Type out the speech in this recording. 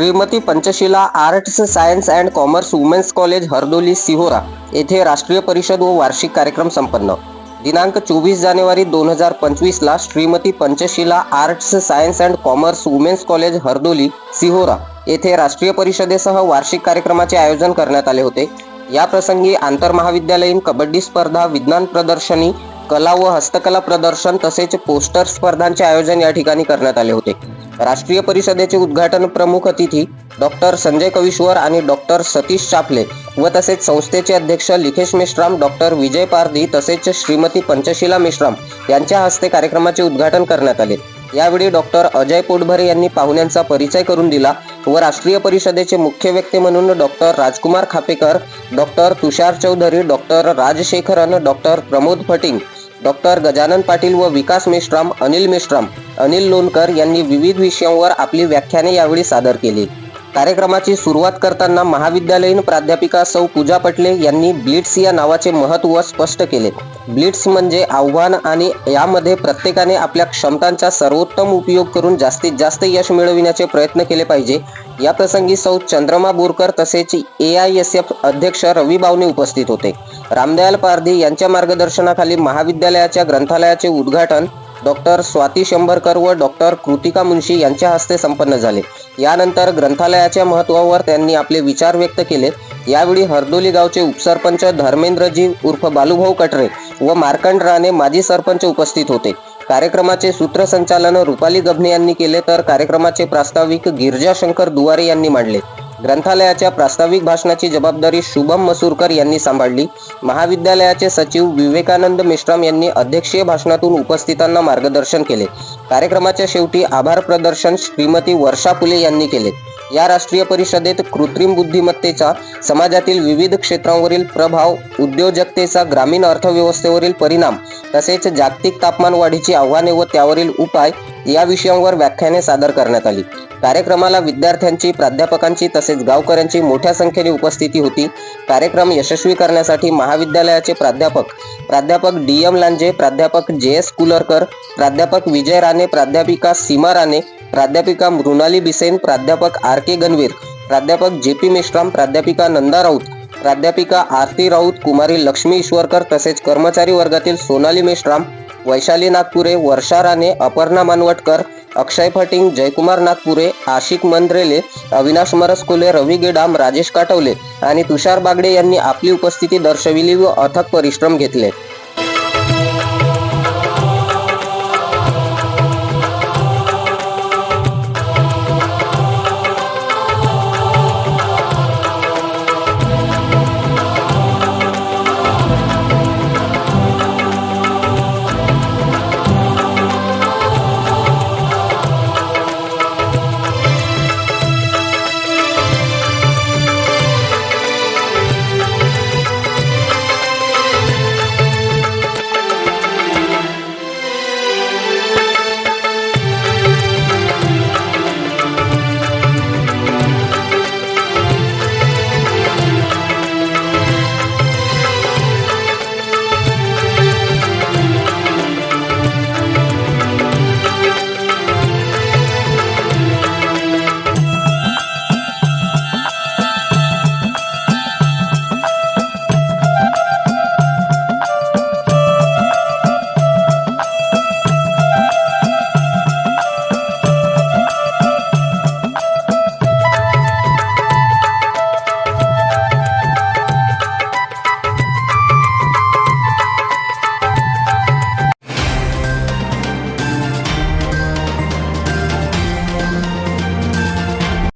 Shrimati Panchshila arts science and commerce women's college Hardoli Sihora येथे राष्ट्रीय परिषद व वार्षिक कार्यक्रम संपन्न. दिनांक चोवीस जानेवारी दोन हजार पंचवीसला Shrimati Panchshila arts science and commerce women's college Hardoli Sihora येथे राष्ट्रीय परिषदेसह वार्षिक कार्यक्रमाचे आयोजन करण्यात आले होते. या प्रसंगी आंतरमहाविद्यालयीन कबड्डी स्पर्धा विज्ञान प्रदर्शनी कला व हस्तकला प्रदर्शन तसेच पोस्टर स्पर्धांचे आयोजन या ठिकाणी करण्यात आले होते. राष्ट्रीय परिषदेचे उद्घाटन प्रमुख अतिथी डॉक्टर संजय कविश्वर आणि डॉक्टर सतीश चापले व तसेच संस्थेचे अध्यक्ष लिखेश मेश्राम डॉक्टर विजय पारधी तसेच श्रीमती पंचशिला मेश्राम यांच्या हस्ते कार्यक्रमाचे उद्घाटन करण्यात आले. यावेळी डॉक्टर अजय पोटभरे यांनी पाहुण्यांचा परिचय करून दिला व राष्ट्रीय परिषदेचे मुख्य व्यक्ती म्हणून doctor Rajkumar Khapekar doctor Tushar Chaudhari doctor Rajshekharan doctor Pramod Phating doctor Gajanan Patil व विकास मेश्राम अनिल मेश्राम अनिल लोणकर यांनी विविध विषयांवर आपली व्याख्याने यावेळी सादर केली. कार्यक्रमाची सुरुवात करताना महाविद्यालयीन प्राध्यापिका सौ पूजा पटले यांनी ब्लिट्स या नावाचे महत्त्व स्पष्ट केले. ब्लिट्स म्हणजे आव्हान आणि यामध्ये प्रत्येकाने आपल्या क्षमतांचा सर्वोत्तम उपयोग करून जास्तीत जास्त यश मिळविण्याचे प्रयत्न केले पाहिजे. या प्रसंगी सौ चंद्रमा बोरकर तसेच ए आय एस एफ अध्यक्ष रवी बावने उपस्थित होते. रामदयाल पारधी यांच्या मार्गदर्शनाखाली महाविद्यालयाच्या ग्रंथालयाचे उद्घाटन डॉक्टर स्वाती शंभरकर व डॉक्टर कृतिका मुंशी यांच्या हस्ते संपन्न झाले. यानंतर ग्रंथालयाच्या महत्त्वावर त्यांनी आपले विचार व्यक्त केले. यावेळी हरदोली गावचे उपसरपंच धर्मेंद्रजी उर्फ बालूभाऊ कटरे व मार्कंड राणे माजी सरपंच उपस्थित होते. कार्यक्रमाचे सूत्रसंचालन रुपाली गभने यांनी केले तर कार्यक्रमाचे प्रास्ताविक गिरजा शंकर दुवारे यांनी मांडले. ग्रंथालयाच्या प्रास्ताविक भाषणाची जबाबदारी शुभम मसूरकर यांनी सांभाळली. महाविद्यालयाचे सचिव विवेकानंद मेश्राम यांनी अध्यक्षीय भाषणातून उपस्थितांना मार्गदर्शन केले. कार्यक्रमाच्या शेवटी आभार प्रदर्शन श्रीमती वर्षा फुले यांनी केले. या राष्ट्रीय परिषदेत कृत्रिम बुद्धिमत्तेचा समाजातील विविध क्षेत्रांवरील प्रभाव उद्योजकतेचा ग्रामीण अर्थव्यवस्थेवरील परिणाम तसेच जागतिक तापमान वाढीची आव्हाने व त्यावरील उपाय या विषयांवर व्याख्याने सादर करण्यात आली. कार्यक्रमाला विद्यार्थ्यांची प्राध्यापकांची तसेच गावकऱ्यांची मोठ्या संख्येने उपस्थिती होती. कार्यक्रम यशस्वी करण्यासाठी महाविद्यालयाचे प्राध्यापक प्राध्यापक डी एम लांजे प्राध्यापक जे एस कुलरकर प्राध्यापक विजय राणे प्राध्यापिका सीमा राणे प्राध्यापिका मृणाली बिसेन प्राध्यापक आर के गणवीर प्राध्यापक जे पी मेश्राम प्राध्यापिका नंदा राऊत प्राध्यापिका आरती राऊत कुमारी लक्ष्मी ईश्वरकर तसेच कर्मचारी वर्गातील सोनाली मेश्राम वैशाली नागपुरे वर्षा राणे अपर्णा मानवटकर अक्षय फटिंग जयकुमार नागपुरे आशिक मंद्रेले अविनाश मरसकुले रवी गेडाम राजेश काटवले आणि तुषार बागडे यांनी आपली उपस्थिती दर्शविली व अथक परिश्रम घेतले.